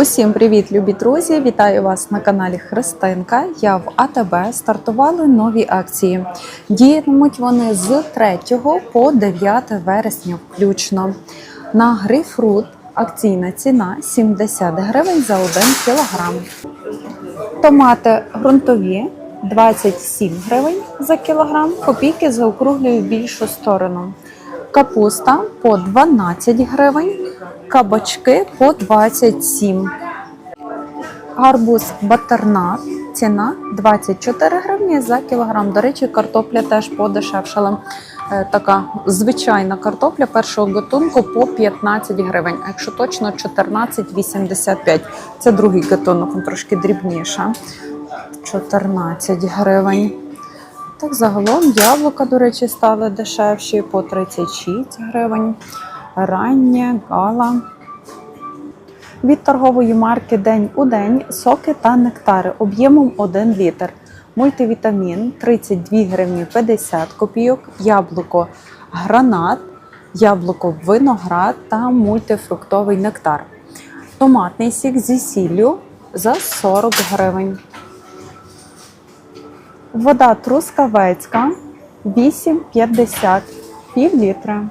Усім привіт, любі друзі! Вітаю вас на каналі Христинка. Я в АТБ стартували нові акції. Діятимуть вони з 3 по 9 вересня включно. На грейпфрут акційна ціна 70 гривень за 1 кілограм. Томати ґрунтові 27 гривень за кілограм. Копійки заокруглюю в більшу сторону. Капуста по 12 гривень, кабачки по 27. Гарбуз батернат. Ціна 24 гривні за кілограм. До речі, картопля теж подешевшала. Е, Така звичайна картопля першого гатунку по 15 гривень, а якщо точно 14,85. Це другий гатунок, трошки дрібніша. 14 гривень. Так, загалом яблука, до речі, стали дешевші по 36 гривень. Раннє, гала. Від торгової марки День у день соки та нектари об'ємом 1 літр. Мультивітамін 32 гривні 50 копійок, яблуко гранат, яблуко виноград та мультифруктовий нектар. Томатний сік зі сіллю за 40 гривень. Вода трускавецька 8,50 пів літра.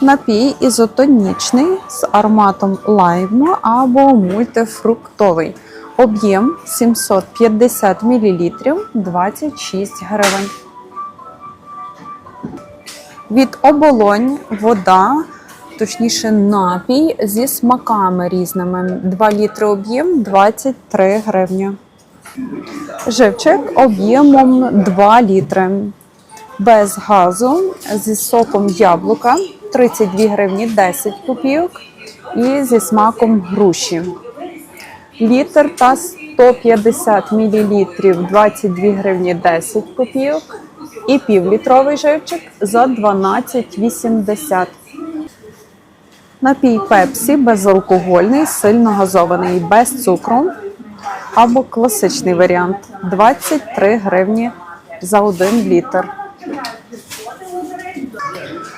Напій ізотонічний з ароматом лайму або мультифруктовий. Об'єм 750 мл 26 гривень. Від оболонь вода, точніше напій зі смаками різними. 2 літри об'єм 23 гривні. Живчик об'ємом 2 літри. Без газу зі соком яблука 32 гривні 10 копійок і зі смаком груші. Літр та 150 мл 22 гривні 10 копійок. І півлітровий живчик за 12,80. Напій пепсі безалкогольний, сильно газований, без цукру або класичний варіант 23 гривні за 1 літр.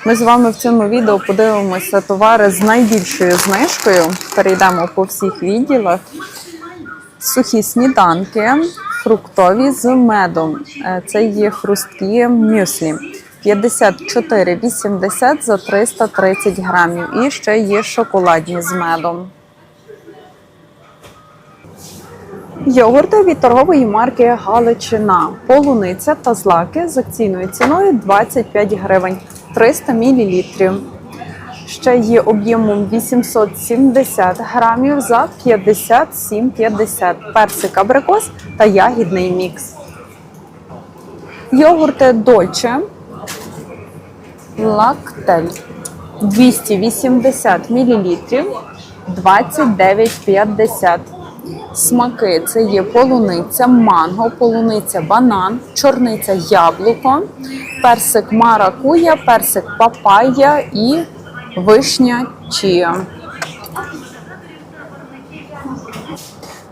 Ми з вами в цьому відео подивимося товари з найбільшою знижкою. Перейдемо по всіх відділах. Сухі сніданки, фруктові з медом. Е, Це є хрусткі мюслі. 54,80 за 330 грамів. І ще є шоколадні з медом. Йогурти від торгової марки Галичина. Полуниця та злаки з акційною ціною 25 гривень 300 мл. Ще є об'ємом 870 грамів за 57,50 персик абрикос та ягідний мікс. Йогурти Дольче Лактель 280 мл 29,50 Смаки це є полуниця, манго, полуниця, банан, чорниця, яблуко, персик маракуя, персик папайя і вишня чія.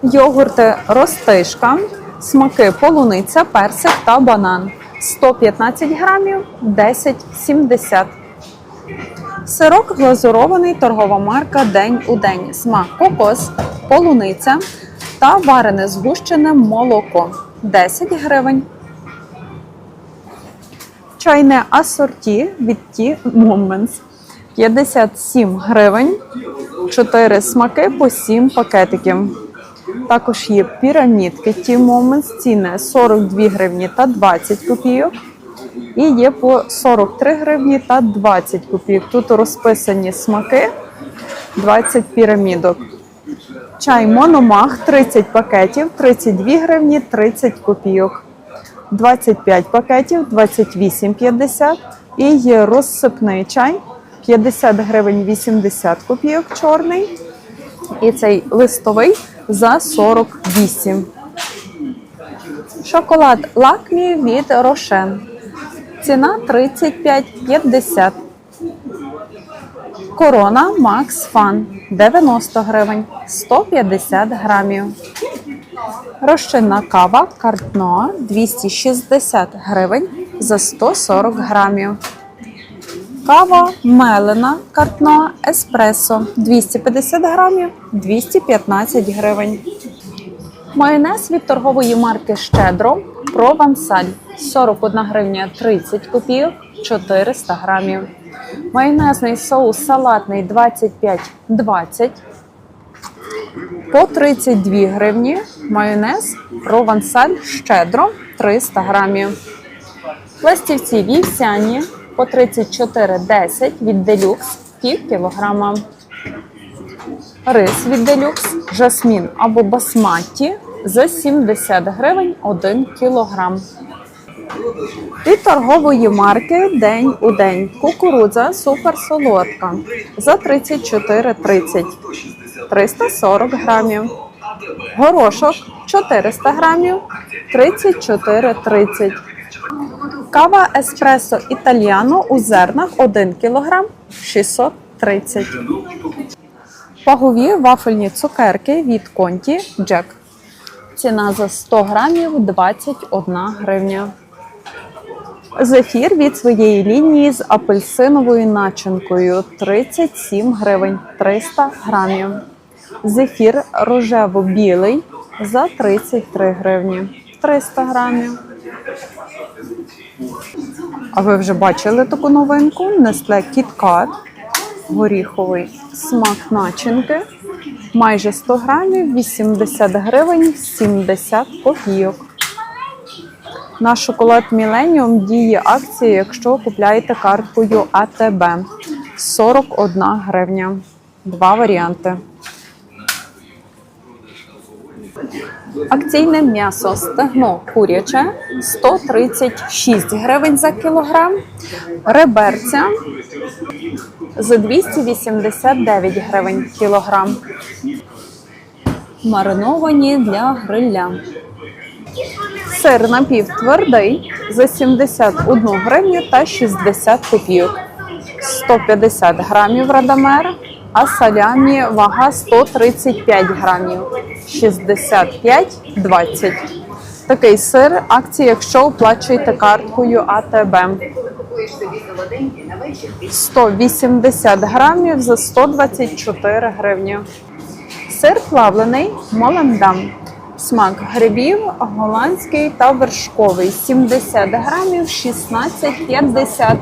Йогурти ростишка, смаки полуниця, персик та банан. 115 грамів 10,70. Сирок глазурований, торгова марка День у день. Смак кокос, полуниця та варене згущене молоко 10 гривень. Чайне асорті від Ті Moments 57 гривень. 4 смаки по 7 пакетиків. Також є пірамідки Ті Moments, ціни 42 гривні та 20 копійок. І є по 43 гривні та 20 копійок. Тут розписані смаки 20 пірамідок. Чай Мономах 30 пакетів, 32 гривні 30 копійок. 25 пакетів, 28,50. І є розсипний чай 50 гривень 80 копійок чорний. І цей листовий за 48. Шоколад лакмі від Рошен. Ціна 35,50. Корона Макс Фан 90 гривень 150 грамів. Розчинна кава Картно 260 гривень за 140 грамів. Кава мелена картна еспресо 250 грамів 215 гривень. Майонез від торгової марки Щедро Провансаль 41 гривня 30 копійок 400 грамів. Майонезний соус салатний 25,20 по 32 гривні. Майонез Провансаль Щедро 300 грамів. Пластівці вівсяні по 34,10 від делюкс пів кілограма. Рис від делюкс, жасмін або басматі за 70 гривень 1 кілограм. Від торгової марки День у день. Кукурудза суперсолодка за 34,30 340 грамів. Горошок 400 грамів 34,30 Кава еспресо італіано у зернах 1 кг 630 Вагові вафельні цукерки від Конті Джек. Ціна за 100 грамів 21 гривня. Зефір від своєї лінії з апельсиновою начинкою 37 гривень 300 грамів. Зефір рожево-білий за 33 гривні 300 грамів. А ви вже бачили таку новинку? Nestle KitKat, горіховий смак начинки. Майже 100 грамів, 80 гривень, 70 копійок. На шоколад Millennium діє акція, якщо купляєте карткою АТБ 41 гривня. Два варіанти. Акційне м'ясо стегно куряче 136 гривень за кілограм. Реберця за 289 гривень кілограм. Мариновані для гриля. Сир напівтвердий за 71 гривню та 60 копійок. 150 грамів радамер, а салямі вага 135 грамів. 65,20. Такий сир акція, якщо оплачуєте карткою АТБ. 180 грамів за 124 гривні. Сир плавлений Молендам. Смак грибів, голландський та вершковий. 70 грамів 16,50.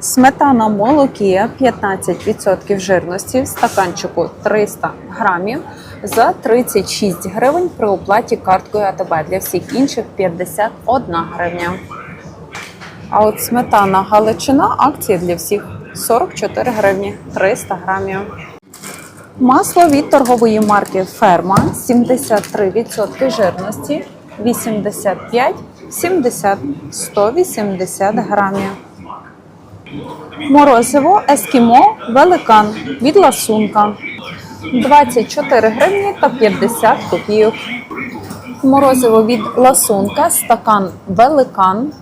Сметана молокія 15% жирності в стаканчику 300 грамів за 36 гривень при оплаті карткою АТБ. Для всіх інших 51 гривня. А от сметана Галичина акція для всіх 44 гривні 300 грамів. Масло від торгової марки Ферма 73% жирності 85, 70, 180 грамів. Морозиво Ескімо Великан від ласунка 24 гривні та 50 копійок. Морозиво від ласунка стакан Великан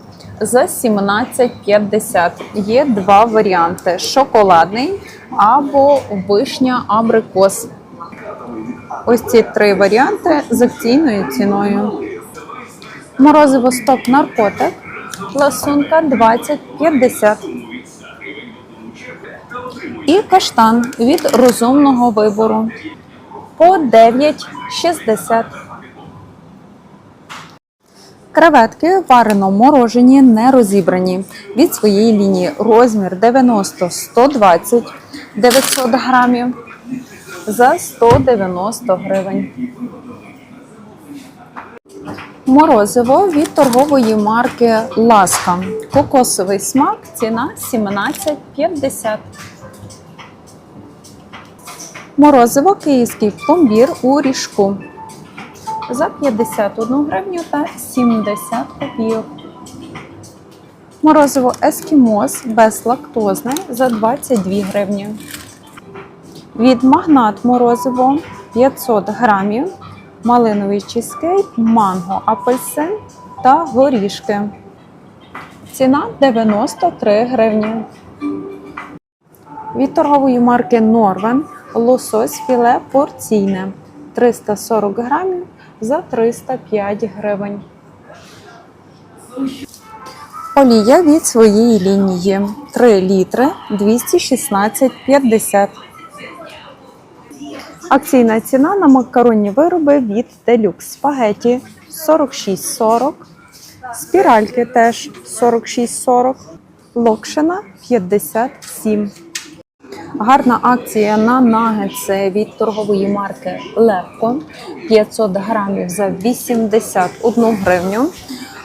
за 17,50. Є два варіанти: шоколадний або вишня абрикос. Ось ці три варіанти з акційною ціною. Морозиво стоп наркотик. Ласунка 20,50. І каштан від розумного вибору по 9,60. Креветки варено морожені, не розібрані. Від своєї лінії розмір 90-120 900 грамів за 190 гривень. Морозиво від торгової марки Ласка. Кокосовий смак, ціна 17,50. Морозиво київський пломбір у ріжку за 51 гривню та 70 копійок. Морозиво ескімос безлактозне за 22 гривні. Від магнат морозиво 500 грамів, малиновий чизкейк, манго, апельсин та горішки. Ціна 93 гривні. Від торгової марки Норвен лосось філе порційне 340 грамів за 305 гривень. Олія від своєї лінії 3 літри 216,50. Акційна ціна на макаронні вироби від Deluxe Спагеті 46,40. Спіральки теж 46,40. Локшина 57. Гарна акція на нагетси від торгової марки Левко 500 грамів за 81 гривню.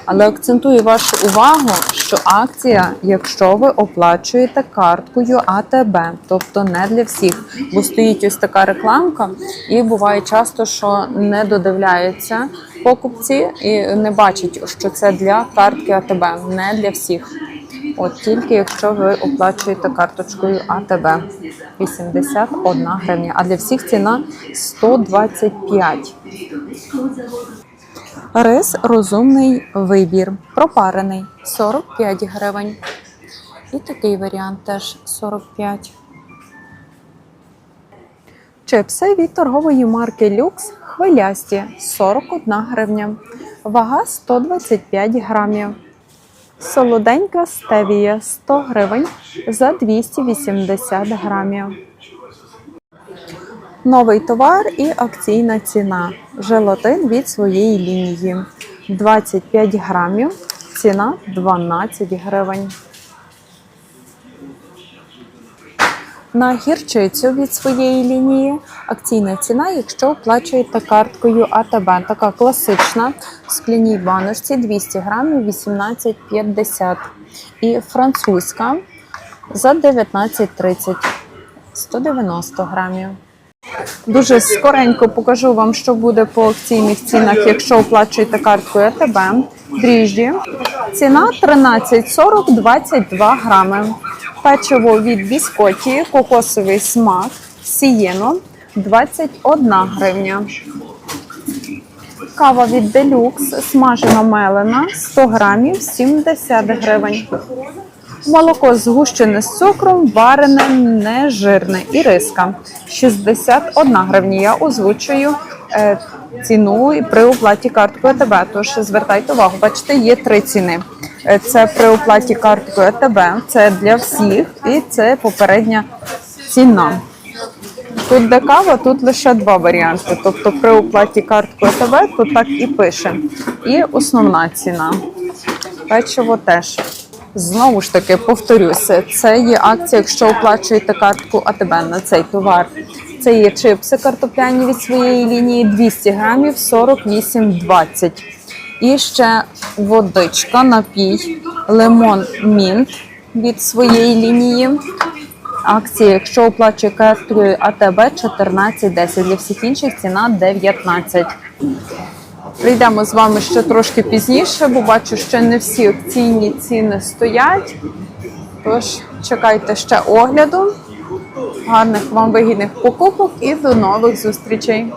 Але акцентую вашу увагу, що акція, якщо ви оплачуєте карткою АТБ, тобто не для всіх, бо стоїть ось така рекламка, і буває часто, що не додивляються покупці і не бачать, що це для картки АТБ, не для всіх. От тільки якщо ви оплачуєте карточкою АТБ 81 гривня, а для всіх ціна 125. Рис розумний вибір. Пропарений 45 гривень. І такий варіант теж 45. Чипси від торгової марки Люкс хвилясті 41 гривня. Вага 125 грамів. Солоденька стевія 100 гривень за 280 грамів. Новий товар і акційна ціна. Желатин від своєї лінії. 25 грамів. Ціна 12 гривень. На гірчицю від своєї лінії акційна ціна, якщо оплачуєте карткою АТБ. Така класична скляній баночці 200 грамів 18,50. І французька за 19,30 190 грамів. Дуже скоренько покажу вам, що буде по акційних цінах, якщо оплачуєте карткою АТБ. Дріжджі. Ціна 13,40 22 грами. Печиво від біскоті, кокосовий смак, сієно 21 гривня. Кава від делюкс, смажена мелена 100 грамів 70 гривень. Молоко згущене з цукром, варене, нежирне і риска 61 гривня. Я озвучую е, ціну при оплаті карткою АТБ. Тож звертайте увагу, бачите, є три ціни. Е, Це при оплаті карткою АТБ, це для всіх, і це попередня ціна. Тут де кава, тут лише два варіанти. Тобто при оплаті карткою АТБ, то так і пише. І основна ціна. Печиво теж. Знову ж таки, повторюся, це є акція, якщо оплачуєте картку АТБ на цей товар. Це є чипси картопляні від своєї лінії 200 грамів 48,20. І ще водичка, напій, лимон мінт від своєї лінії. Акція, якщо оплачує карткою АТБ 14,10. Для всіх інших ціна 19. Прийдемо з вами ще трошки пізніше, бо бачу, що не всі акційні ціни стоять. Тож чекайте ще огляду. Гарних вам вигідних покупок і до нових зустрічей!